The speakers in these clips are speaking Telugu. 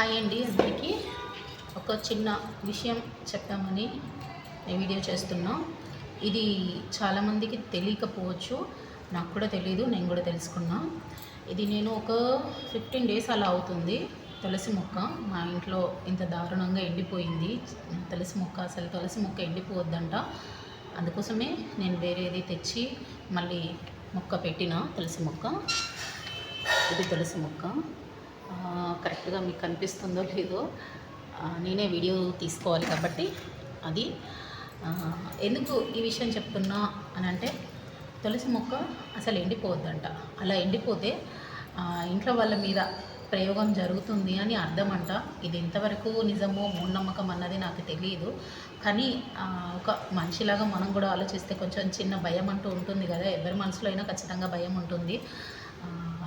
హాయ్ అండి అందరికీ. ఒక చిన్న విషయం చెప్తామని వీడియో చేస్తున్నాం. ఇది చాలామందికి తెలియకపోవచ్చు. నాకు కూడా తెలియదు నేను కూడా తెలుసుకున్నా. ఇది నేను ఒక ఫిఫ్టీన్ డేస్ అలా అవుతుంది. తులసి మొక్క మా ఇంట్లో ఇంత దారుణంగా ఎండిపోయింది. తులసి మొక్క అసలు తులసి మొక్క ఎండిపోవద్దంట. అందుకోసమే నేను వేరేది తెచ్చి మళ్ళీ మొక్క పెట్టిన తులసి మొక్క. ఇది తులసి మొక్క. కరెక్ట్గా మీకు కనిపిస్తుందో లేదో నేనే వీడియో తీసుకోవాలి కాబట్టి అది. ఎందుకు ఈ విషయం చెప్తున్నా అని అంటే తులసి మొక్క అసలు ఎండిపోవద్దంట. అలా ఎండిపోతే ఇంట్లో వాళ్ళ మీద ప్రయోగం జరుగుతుంది అని అర్థమంట. ఇది ఎంతవరకు నిజమో మూఢనమ్మకం అన్నది నాకు తెలియదు. కానీ ఒక మనిషిలాగా మనం కూడా ఆలోచిస్తే కొంచెం చిన్న భయం అంటూ ఉంటుంది కదా. ఎవరి మనసులో అయినా ఖచ్చితంగా భయం ఉంటుంది.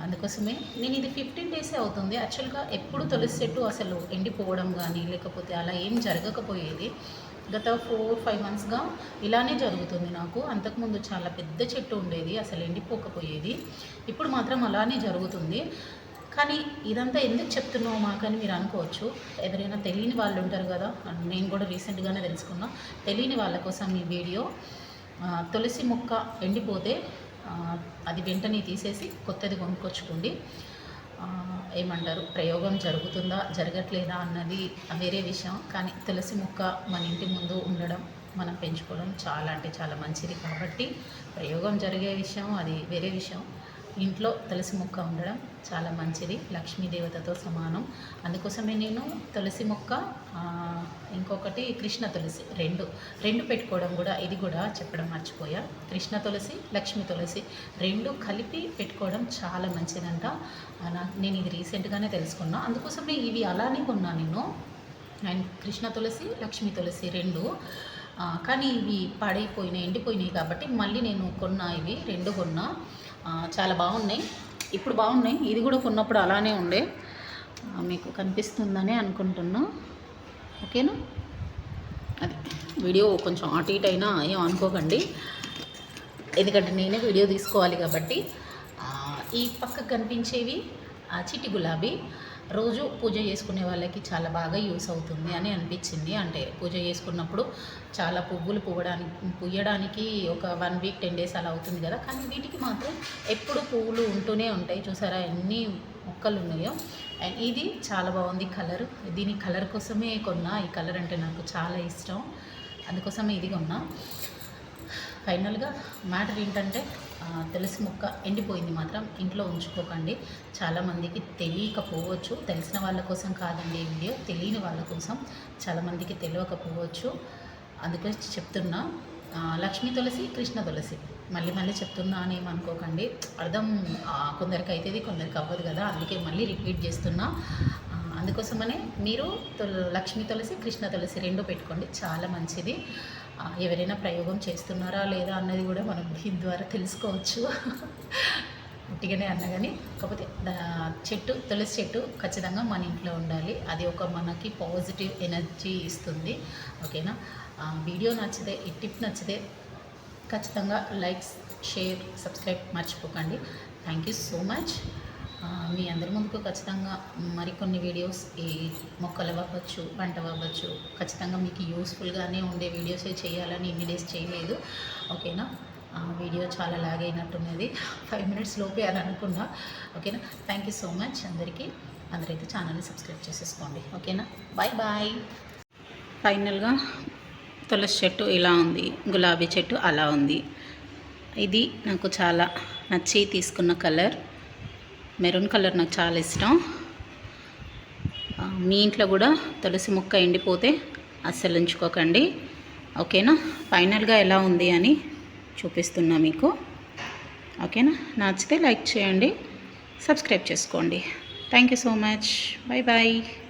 అందుకోసమే నేను ఇది ఫిఫ్టీన్ డేసే అవుతుంది. యాక్చువల్గా ఎప్పుడు తులసి చెట్టు అసలు ఎండిపోవడం కానీ లేకపోతే అలా ఏం జరగకపోయేది. గత ఫోర్ ఫైవ్ మంత్స్గా ఇలానే జరుగుతుంది నాకు. అంతకుముందు చాలా పెద్ద చెట్టు ఉండేది అసలు ఎండిపోకపోయేది. ఇప్పుడు మాత్రం అలానే జరుగుతుంది. కానీ ఇదంతా ఎందుకు చెప్తున్నావు మాకని మీరు అనుకోవచ్చు. ఎవరైనా తెలియని వాళ్ళు ఉంటారు కదా నేను కూడా రీసెంట్గానే తెలుసుకున్నా. తెలియని వాళ్ళ కోసం ఈ వీడియో తులసి మొక్క ఎండిపోతే అది వెంటనే తీసేసి కొత్తది కొనుక్కొచ్చుకోండి. ఏమంటారు? ప్రయోగం జరుగుతుందా? జరగట్లేదా అన్నది వేరే విషయం. కానీ తులసి మొక్క మన ఇంటి ముందు ఉండడం మనం పెంచుకోవడం చాలా అంటే చాలా మంచిది. కాబట్టి ప్రయోగం జరిగే విషయం అది వేరే విషయం. ఇంట్లో తులసి మొక్క ఉండడం చాలా మంచిది. లక్ష్మీదేవతతో సమానం. అందుకోసమే నేను తులసి మొక్క ఇంకొకటి కృష్ణ తులసి రెండు. రెండు పెట్టుకోవడం కూడా ఇది కూడా చెప్పడం మర్చిపోయా. కృష్ణ తులసి లక్ష్మీ తులసి రెండు కలిపి పెట్టుకోవడం చాలా మంచిదంట. నేను ఇది రీసెంట్గానే తెలుసుకున్నా. అందుకోసమే ఇవి అలానే కొన్నా నేను. అండ్ కృష్ణ తులసి లక్ష్మీ తులసి రెండు. కానీ ఇవి పాడైపోయినాయి ఎండిపోయినాయి కాబట్టి మళ్ళీ నేను కొన్నా ఇవి రెండు కొన్నా. చాలా బాగున్నాయి. ఇప్పుడు బాగున్నాయి. ఇది కూడా కొన్నప్పుడు అలానే ఉండే. మీకు కనిపిస్తుందని అనుకుంటున్నా. ఓకేనా? అది. వీడియో కొంచెం అటు ఇటు అయినా ఏం అనుకోకండి. ఎందుకంటే నేనే వీడియో తీసుకోవాలి కాబట్టి. ఈ పక్కకు కనిపించేవి ఆ, చిట్టి గులాబీ రోజు పూజ చేసుకునే వాళ్ళకి చాలా బాగా యూస్ అవుతుంది అని అనిపించింది. అంటే పూజ చేసుకున్నప్పుడు చాలా పువ్వులు పువ్వడానికి పుయ్యడానికి ఒక వన్ వీక్ టెన్ డేస్ అలా అవుతుంది కదా. కానీ వీటికి మాత్రం ఎప్పుడు పువ్వులు ఉంటూనే ఉంటాయి. చూసారా ఎన్ని మొక్కలు ఉన్నాయో. అండ్ ఇది చాలా బాగుంది కలర్. దీని కలర్ కోసమే కొన్నా. ఈ కలర్ అంటే నాకు చాలా ఇష్టం. అందుకోసమే ఇది కొన్నా. ఫైనల్గా మ్యాటర్ ఏంటంటే తులసి మొక్క ఎండిపోయింది మాత్రం ఇంట్లో ఉంచుకోకండి. చాలామందికి తెలియకపోవచ్చు తెలిసిన వాళ్ళ కోసం కాదండి ఈ వీడియో తెలియని వాళ్ళ కోసం చాలామందికి తెలియకపోవచ్చు. అందుకే చెప్తున్నా లక్ష్మీ తులసి కృష్ణ తులసి. మళ్ళీ మళ్ళీ చెప్తున్నా అని ఏమనుకోకండి అర్థం కొందరికి అవుతుంది కొందరికి అవ్వదు కదా. అందుకే మళ్ళీ రిపీట్ చేస్తున్నా. అందుకోసమనే మీరు తుల- లక్ష్మీ తులసి కృష్ణ తులసి రెండు పెట్టుకోండి. చాలా మంచిది. ఎవరైనా ప్రయోగం చేస్తున్నారా లేదా అన్నది కూడా మనం దీని ద్వారా తెలుసుకోవచ్చు. ఉట్టిగానే అన్న కానీ కాకపోతే చెట్టు తులసి చెట్టు ఖచ్చితంగా మన ఇంట్లో ఉండాలి. అది ఒక మనకి పాజిటివ్ ఎనర్జీ ఇస్తుంది. ఓకేనా? వీడియో నచ్చితే ఈ టిప్ నచ్చితే ఖచ్చితంగా లైక్స్ షేర్ సబ్స్క్రైబ్ మర్చిపోకండి. Thank you so much. మీ అందరి ముందుకు ఖచ్చితంగా మరికొన్ని వీడియోస్ ఈ మొక్కలు అవ్వచ్చు వంట అవ్వచ్చు ఖచ్చితంగా మీకు యూస్ఫుల్గానే ఉండే వీడియోసే చేయాలని ఇన్ని డేస్ చేయలేదు. ఓకేనా ఆ, వీడియో చాలా లాగ్ అయినట్టున్నది. ఫైవ్ మినిట్స్ లోపే అని అనుకున్నా. ఓకేనా థ్యాంక్ యూ సో మచ్ అందరికీ. అందరైతే ఛానల్ని సబ్స్క్రైబ్ చేసేసుకోండి. ఓకేనా బాయ్ బాయ్ ఫైనల్గా తులసి చెట్టు ఇలా ఉంది. గులాబీ చెట్టు అలా ఉంది. ఇది నాకు చాలా నచ్చి తీసుకున్న కలర్ మెరూన్ కలర్ నాకు చాలా ఇష్టం. మీ ఇంట్లో కూడా తులసి మొక్క ఎండిపోతే అస్సలు ఉంచుకోకండి ఓకేనా? ఫైనల్గా ఎలా ఉంది అని చూపిస్తున్నా మీకు. ఓకేనా? నచ్చితే లైక్ చేయండి సబ్స్క్రైబ్ చేసుకోండి. Thank you so much. Bye bye